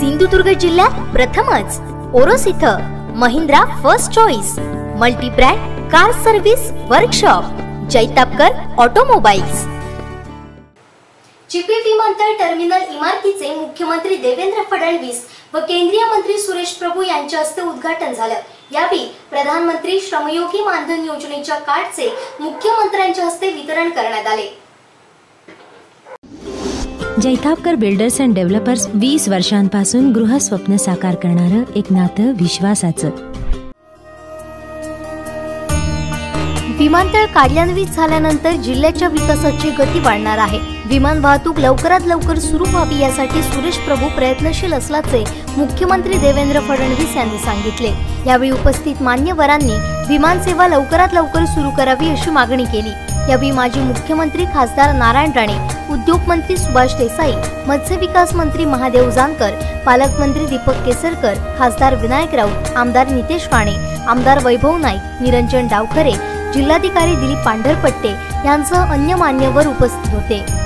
सिंधुदुर्ग जिल्ह्यात प्रथमच. ओरोस इथं Mahindra first choice multibrand car service workshop Jaitapkar automobiles. Chipi विमानतळ टर्मिनल इमारतीचे मुख्यमंत्री देवेंद्र फडणवीस व केंद्रीय मंत्री सुरेश प्रभू यांच्या हस्ते उद्घाटन झालं. यावेळी प्रधानमंत्री श्रमयोगी मानधन योजनेच्या कार्डचे मुख्यमंत्र्यांच्या हस्ते वितरण करण्यात आले. जैतापकर बिल्डर्स अँड डेव्हलपर्स वीस वर्षांपासून गृहस्वप्न साकार करणारं एक नातं विश्वासाचं. विमानतळ कार्यान्वित झाल्यानंतर जिल्ह्याच्या विकासाची गती वाढणार आहे. विमान वाहतूक लवकरात लवकर सुरू व्हावी यासाठी सुरेश प्रभू प्रयत्नशील असल्याचे मुख्यमंत्री देवेंद्र फडणवीस यांनी सांगितले. यावेळी उपस्थित मान्यवरांनी विमानसेवा लवकरात लवकर सुरू करावी अशी मागणी केली. यावेळी माजी मुख्यमंत्री खासदार नारायण राणे उद्योग मंत्री सुभाष देसाई मत्स्य विकास मंत्री महादेव जानकर पालकमंत्री दीपक केसरकर खासदार विनायक राऊत आमदार नितेश राणे आमदार वैभव नाईक निरंजन डावखरे जिल्हाधिकारी दिलीप पांढरपट्टे यांसह अन्य मान्यवर उपस्थित होते.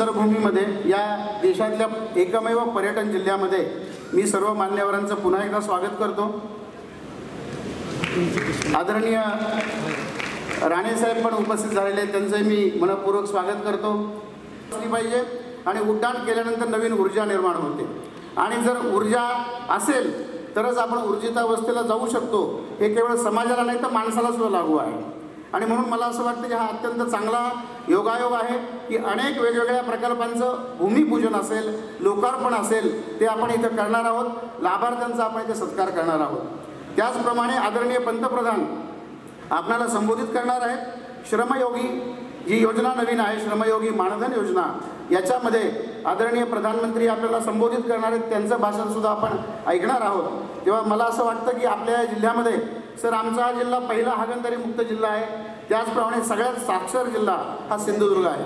अत्यंत या देशातल्या एकमेव पर्यटन जिल्ह्यामध्ये मी सर्व मान्यवरांचं पुन्हा एकदा स्वागत करतो. आदरणीय राणेसाहेब पण उपस्थित झालेले आहेत. त्यांचंही मी मनपूर्वक स्वागत करतो. असली पाहिजे आणि उड्डाण केल्यानंतर नवीन ऊर्जा निर्माण होते. आणि जर ऊर्जा असेल तरच आपण ऊर्जितावस्थेला जाऊ शकतो. हे केवळ समाजाला नाही तर माणसाला सुद्धा लागू आहे. आणि म्हणून मला असं वाटतं की हा अत्यंत चांगला योगायोग आहे की अनेक वेगवेगळ्या प्रकल्पांचं भूमिपूजन असेल लोकार्पण असेल ते आपण इथं करणार आहोत. लाभार्थ्यांचा आपण इथे सत्कार करणार आहोत. त्याचप्रमाणे आदरणीय पंतप्रधान आपणाला संबोधित करणार आहेत. श्रमयोगी जी योजना नवीन आहे श्रमयोगी मानधन योजना याच्यामध्ये आदरणीय प्रधानमंत्री आपल्याला संबोधित करणार आहेत. त्यांचं भाषणसुद्धा आपण ऐकणार आहोत. तेव्हा मला असं वाटतं की आपल्या जिल्ह्यामध्ये सर आमचा हा जिल्हा पहिला हागणदारी मुक्त जिल्हा आहे. त्याचप्रमाणे सगळ्यात साक्षर जिल्हा हा सिंधुदुर्ग आहे.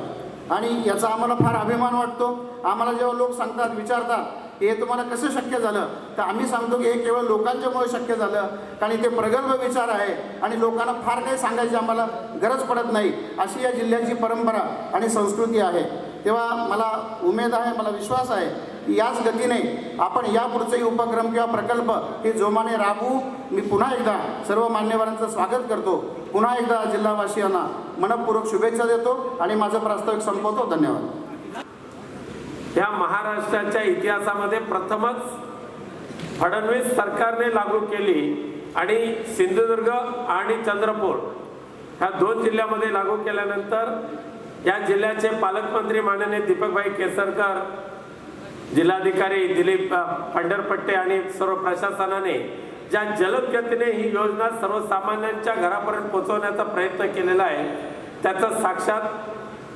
आणि याचा आम्हाला फार अभिमान वाटतो. आम्हाला जेव्हा लोक सांगतात विचारतात हे तुम्हाला कसं शक्य झालं? तर आम्ही सांगतो की हे केवळ लोकांच्यामुळे शक्य झालं. कारण ते प्रगल्भ विचार आहे आणि लोकांना फार काही सांगायची आम्हाला गरज पडत नाही. अशी या जिल्ह्याची परंपरा आणि संस्कृती आहे. तेव्हा मला उमेद आहे मला विश्वास आहे याच गतीने आपण यापुढचेही उपक्रम किंवा प्रकल्प हे जोमाने राबवू. मी पुन्हा एकदा सर्व मान्यवरांचं स्वागत करतो. पुन्हा एकदा जिल्हावासियांना मनपूर्वक शुभेच्छा देतो आणि माझं प्रास्ताविक संपवतो. धन्यवाद. या महाराष्ट्राच्या इतिहासामध्ये प्रथमच फडणवीस सरकारने लागू केली आणि सिंधुदुर्ग आणि चंद्रपूर ह्या दोन जिल्ह्यामध्ये लागू केल्यानंतर या जिल्ह्याचे पालकमंत्री माननीय दीपकभाई केसरकर जिल्हाधिकारी दिलीप पंढरपट्टे आणि सर्व प्रशासनाने ज्या जलद गतीने ही योजना सर्वसामान्यांच्या घरापर्यंत पोहोचवण्याचा प्रयत्न केलेला आहे त्याचं साक्षात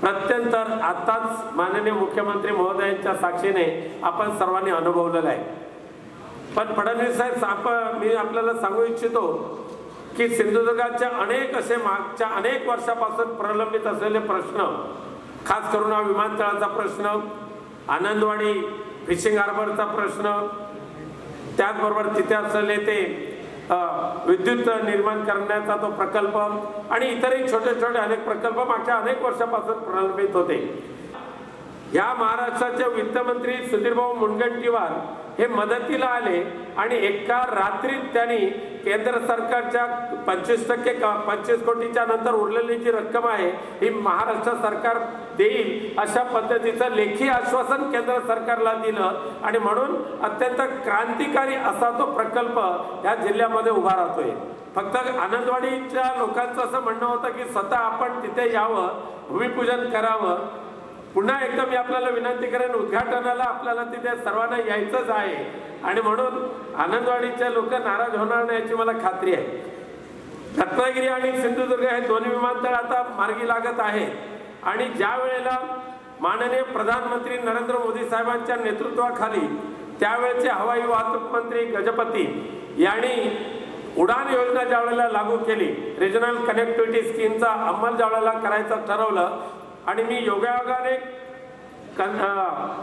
प्रत्यंतर आताच माननीय मुख्यमंत्री महोदयांच्या साक्षीने आपण सर्वांनी अनुभवलेला आहे. पण फडणवीस साहेब आप मी आपल्याला सांगू इच्छितो की सिंधुदुर्गाच्या अनेक असे मागच्या अनेक वर्षापासून प्रलंबित असलेले प्रश्न खास करून हा विमानतळाचा प्रश्न आनंदवाडी फिशिंग हार्बरचा प्रश्न. त्याचबरोबर तिथे असलेले ते विद्युत निर्माण करण्याचा तो प्रकल्प आणि इतरही छोटे छोटे अनेक प्रकल्प मागच्या अनेक वर्षापासून प्रलंबित होते. या महाराष्ट्राचे वित्तमंत्री सुधीरभाऊ मुनगंटीवार हे मदतीला आले आणि एका रात्रीत त्यांनी केंद्र सरकारच्या पंचवीस टक्के पंचवीस कोटीच्या नंतर उरलेली जी रक्कम आहे ही महाराष्ट्र सरकार देईल अशा पद्धतीचं लेखी आश्वासन केंद्र सरकारला दिलं आणि म्हणून अत्यंत क्रांतिकारी असा तो प्रकल्प या जिल्ह्यामध्ये उभा राहतोय. फक्त आनंदवाडीच्या लोकांचं असं म्हणणं होतं की स्वतः आपण तिथे यावं भूमिपूजन करावं पुन्हा एकदा मी आपल्याला विनंती करेन उद्घाटनाला आपल्याला तिथे सर्वांना यायचंच आहे. आणि म्हणून आनंदवाडीच्या लोक नाराज होणार नाही याची मला खात्री आहे. रत्नागिरी आणि सिंधुदुर्ग हे दोन्ही विमानतळ आता मार्गी लागत आहे आणि ज्या वेळेला माननीय प्रधानमंत्री नरेंद्र मोदी साहेबांच्या नेतृत्वाखाली त्यावेळेचे हवाई वाहतूक मंत्री गजपती यांनी उडान योजना ज्या वेळेला लागू केली रिजनल कनेक्टिव्हिटी स्कीमचा अंमल ज्या वेळेला करायचं ठरवलं आणि मी योगायोगाने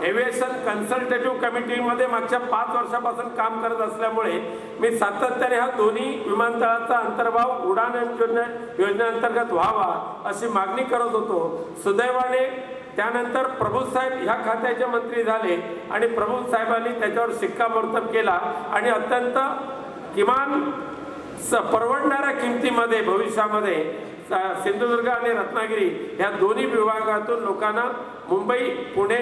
एव्हिएशन कन्सल्टेटिव्ह कमिटीमध्ये मागच्या पाच वर्षापासून काम करत असल्यामुळे मी सातत्याने हा दोन्ही विमानतळाचा अंतर्भाव उडान योजने योजनेअंतर्गत व्हावा अशी मागणी करत होतो. सुदैवाने त्यानंतर प्रभू साहेब ह्या खात्याचे मंत्री झाले आणि प्रभू साहेबांनी त्याच्यावर शिक्कामोर्तब केला आणि अत्यंत किमान स- परवडणाऱ्या किमतीमध्ये भविष्यामध्ये सिंधुदुर्ग आणि रत्नागिरी ह्या दोन्ही विभागातून लोकांना मुंबई पुणे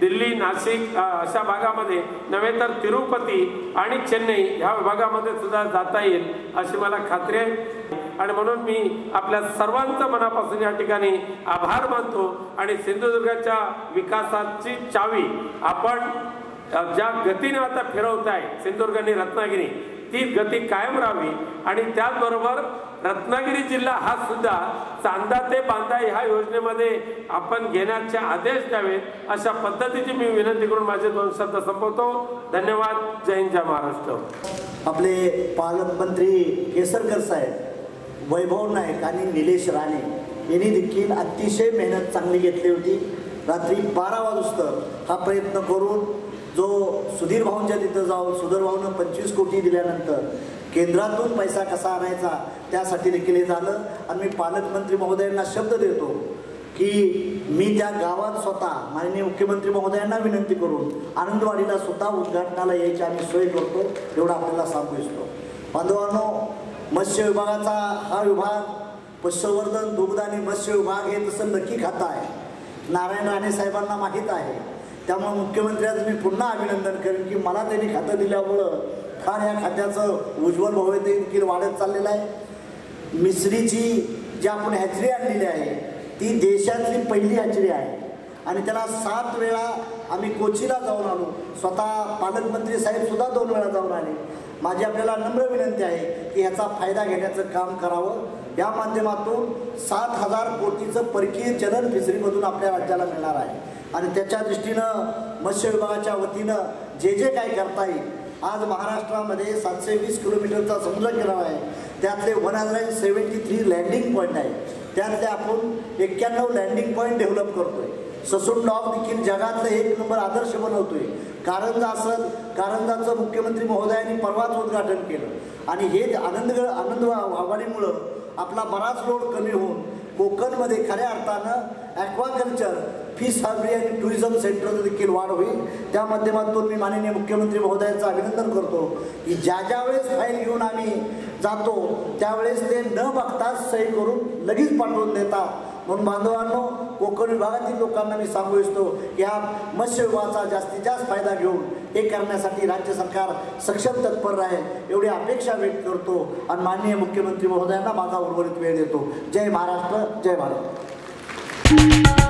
दिल्ली नाशिक अशा भागामध्ये नव्हे तर तिरुपती आणि चेन्नई ह्या विभागामध्ये सुद्धा जाता येईल अशी मला खात्री आहे. आणि म्हणून मी आपल्या सर्वांचं मनापासून या ठिकाणी आभार मानतो आणि सिंधुदुर्गाच्या विकासाची चावी आपण ज्या गतीने आता फिरवत आहे सिंधुदुर्ग आणि रत्नागिरी ती गती कायम राहावी. आणि त्याचबरोबर रत्नागिरी जिल्हा हा सुद्धा चांदा ते बांधा ह्या योजनेमध्ये आपण घेण्याचे आदेश द्यावेत. अशा पद्धतीची मी विनंती करून माझे दोन शब्द संपवतो. धन्यवाद. जय हिंद जय महाराष्ट्र. आपले पालकमंत्री केसरकर साहेब वैभव नाईक आणि निलेश राणे यांनी देखील अतिशय मेहनत चांगली घेतली होती. रात्री बारा वाजता हा प्रयत्न करून जो सुधीर भाऊंच्या तिथं जाऊन सुधीर भाऊनं पंचवीस कोटी दिल्यानंतर केंद्रातून पैसा कसा आणायचा त्यासाठी देखील हे झालं. आणि मी पालकमंत्री महोदयांना शब्द देतो की मी त्या गावात स्वतः माननीय मुख्यमंत्री महोदयांना विनंती करून आनंदवाडीला स्वतः उद्घाटनाला यायची आम्ही सोय करतो एवढं आपल्याला सांगू इच्छितो. बांधवांनो मत्स्य विभागाचा हा विभाग पशुसंवर्धन दुग्ध आणि मत्स्य विभाग हे तसं नक्की खातं आहे. नारायण राणे साहेबांना माहीत आहे. त्यामुळे मुख्यमंत्र्यांचं मी पुन्हा अभिनंदन करेन की मला त्यांनी खातं दिल्यामुळं फार या खात्याचं उज्ज्वल भविष्य देखील वाढत चाललेलं आहे. मिसरीची जी आपण हॅचरी आणलेली आहे ती देशातली पहिली हॅचरी आहे. आणि त्याला सात वेळा आम्ही कोचीला जाऊन आलो. स्वतः पालकमंत्री साहेबसुद्धा दोन वेळा जाऊन आले. माझी आपल्याला नम्र विनंती आहे की ह्याचा फायदा घेण्याचं काम करावं. या माध्यमातून सात हजार कोटीचं परकीय चलन फिसरीमधून आपल्या राज्याला मिळणार आहे. आणि त्याच्या दृष्टीनं मत्स्य विभागाच्या वतीनं जे जे काय करता येईल आज महाराष्ट्रामध्ये सातशे वीस किलोमीटरचा समुद्र किनारा आहे. त्यातले one hundred seventy three landing point आहे. त्यातले आपण एक्क्याण्णव लँडिंग पॉईंट डेव्हलप करतोय. ससून डॉग देखील जगातलं एक नंबर आदर्श बनवतोय. कारंजा असं कारंजाचं मुख्यमंत्री महोदयांनी परवाच उद्घाटन केलं. आणि हे आनंद आनंद वाढीमुळं आपला बराच लोड कमी होऊन कोकणमध्ये खऱ्या अर्थानं ॲक्वाकल्चर फिश हॅबरी आणि टुरिझम सेंटरचं देखील वाढ होईल. त्या माध्यमातून मी माननीय मुख्यमंत्री महोदयांचं अभिनंदन करतो की ज्या ज्या वेळेस फाईल घेऊन आम्ही जातो त्यावेळेस ते न बघता सही करून लगेच पाठवून देतात. म्हणून बांधवांनो कोकण विभागातील लोकांना मी सांगू इच्छितो की हा मत्स्य विभागाचा जास्तीत जास्त फायदा घेऊन हे करण्यासाठी राज्य सरकार सक्षम तत्पर राहील एवढी अपेक्षा व्यक्त करतो. आणि माननीय मुख्यमंत्री महोदयांना माझा उर्वरित वेळ देतो. जय महाराष्ट्र जय भारत.